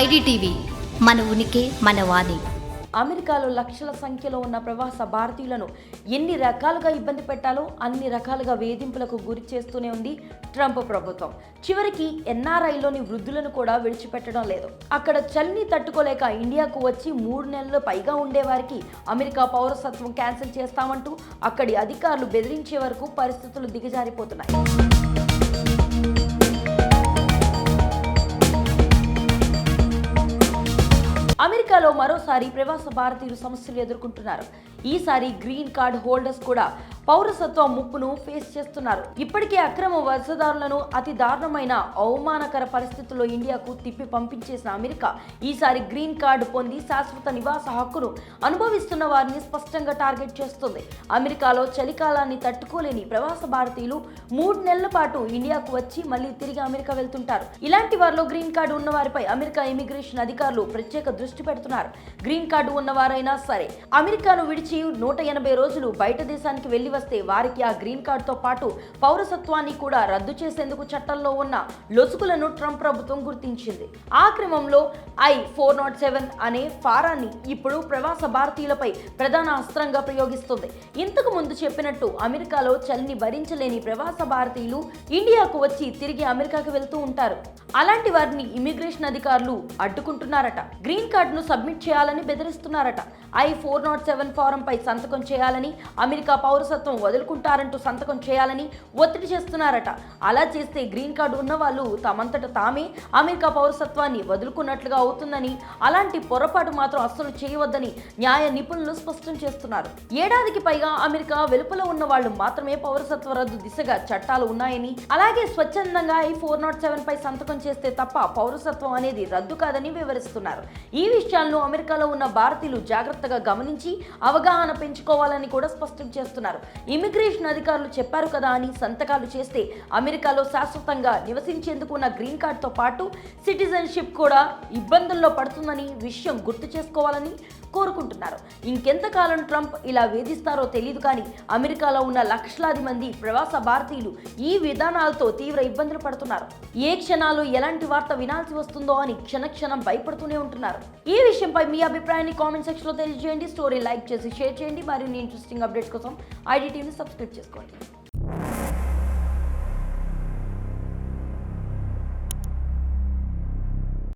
IDTV మన ఉనికి మన వాణి. అమెరికాలో లక్షల సంఖ్యలో ఉన్న ప్రవాస భారతీయులను ఎన్ని రకాలుగా ఇబ్బంది పెట్టాలో అన్ని రకాలుగా వేధింపులకు గురి చేస్తూనే ఉంది ట్రంప్ ప్రభుత్వం. చివరికి ఎన్ఆర్ఐలోని వృద్ధులను కూడా విడిచిపెట్టడం లేదు. అక్కడ చలిని తట్టుకోలేక ఇండియాకు వచ్చి మూడు నెలలు పైగా ఉండేవారికి అమెరికా పౌరసత్వం క్యాన్సిల్ చేస్తామంటూ అక్కడి అధికారులు బెదిరించే వరకు పరిస్థితులు దిగజారిపోతున్నాయి. అమెరికాలో మరోసారి ప్రవాస భారతీయులు సమస్యలు ఎదుర్కొంటున్నారు. ఈసారి గ్రీన్ కార్డ్ హోల్డర్స్ కూడా పౌరసత్వ ముప్పును ఫేస్ చేస్తున్నారు. ఇప్పటికే అక్రమ వలసదారులను అతి దారుణమైన అవమానకర పరిస్థితుల్లో ఇండియాకు తిప్పి పంపించేసిన అమెరికా ఈసారి గ్రీన్ కార్డు పొంది శాశ్వత నివాస హక్కును అనుభవిస్తున్న వారిని స్పష్టంగా టార్గెట్ చేస్తుంది. అమెరికాలో చలికాలాన్ని తట్టుకోలేని ప్రవాస భారతీయులు మూడు నెలల పాటు ఇండియాకు వచ్చి మళ్ళీ తిరిగి అమెరికా వెళ్తుంటారు. ఇలాంటి వారిలో గ్రీన్ కార్డు ఉన్న వారిపై అమెరికా ఇమిగ్రేషన్ అధికారులు ప్రత్యేక దృష్టి పెడుతున్నారు. గ్రీన్ కార్డు ఉన్నవారైనా సరే అమెరికాను విడిచి నూట ఎనభై రోజులు బయట దేశానికి వెళ్ళి వస్తే వారికి ఆ గ్రీన్ కార్డుతో పాటు పౌరసత్వాన్ని కూడా రద్దు చేసేందుకు చట్టంలో ఉన్న లొసుగులను ట్రంప్ ప్రభుత్వం గుర్తించింది. ఆ క్రమంలో ఐ ఫోర్ నాట్ సెవెన్ అనే ఫారాన్ని ఇప్పుడు ప్రవాస భారతీయులపై ప్రధాన అస్త్రంగా ప్రయోగిస్తుంది. ఇంతకు ముందు చెప్పినట్టు అమెరికాలో చలిని భరించలేని ప్రవాస భారతీయులు ఇండియాకు వచ్చి తిరిగి అమెరికాకు వెళ్తూ ఉంటారు. అలాంటి వారిని ఇమిగ్రేషన్ అధికారులు అడ్డుకుంటున్నారట. గ్రీన్ కార్డును సబ్మిట్ చేయాలని బెదిరిస్తున్నారట. ఐ ఫోర్ నాట్ సెవెన్ ఫారంపై సంతకం చేయాలని అమెరికా పౌరసత్వం వదులుకుంటారంటూ సంతకం చేయాలని ఒత్తిడి చేస్తున్నారట. అలా చేస్తే గ్రీన్ కార్డు ఉన్న వాళ్ళు తమంతట తామే అమెరికా పౌరసత్వాన్ని వదులుకున్నట్లుగా అవుతుందని అలాంటి పొరపాటు మాత్రం అస్సలు చేయవద్దని న్యాయ నిపుణులు స్పష్టం చేస్తున్నారు. ఏడాదికి పైగా అమెరికా వెలుపల ఉన్న వాళ్ళు మాత్రమే పౌరసత్వ రద్దు దిశగా చట్టాలు ఉన్నాయని అలాగే స్వచ్ఛందంగా ఈ ఫోర్ నాట్ సెవెన్ పై సంతకం చేస్తే తప్ప పౌరసత్వం అనేది రద్దు కాదని వివరిస్తున్నారు. ఈ విషయాలను అమెరికాలో ఉన్న భారతీయులు జాగ్రత్తగా గమనించి అవగాహన పెంచుకోవాలని కూడా స్పష్టం చేస్తున్నారు. ఇమిగ్రేషన్ అధికారులు చెప్పారు కదా అని సంతకాలు చేస్తే అమెరికాలో శాశ్వతంగా నివసించేందుకు ఉన్న గ్రీన్ కార్డ్తో పాటు సిటిజన్షిప్ కూడా ఇబ్బందుల్లో పడుతుందని విషయం గుర్తు చేసుకోవాలని కోరుకుంటున్నారు. ఇంకెంతకాలం ట్రంప్ ఇలా వేధిస్తారో తెలియదు కానీ అమెరికాలో ఉన్న లక్షలాది మంది ప్రవాస భారతీయులు ఈ విధానాలతో తీవ్ర ఇబ్బందులు పడుతున్నారు. ఏ క్షణాలు ఎలాంటి వార్త వినాల్సి వస్తుందో అని క్షణక్షణం భయపడుతూనే ఉంటున్నారు. ఈ విషయంపై మీ అభిప్రాయాన్ని కామెంట్ సెక్షన్లో తెలియజేయండి. స్టోరీ లైక్ చేసి షేర్ చేయండి. మరిన్ని ఇంట్రెస్టింగ్ అప్డేట్స్ కోసం ఐడి టీవీని సబ్స్క్రైబ్ చేసుకోండి.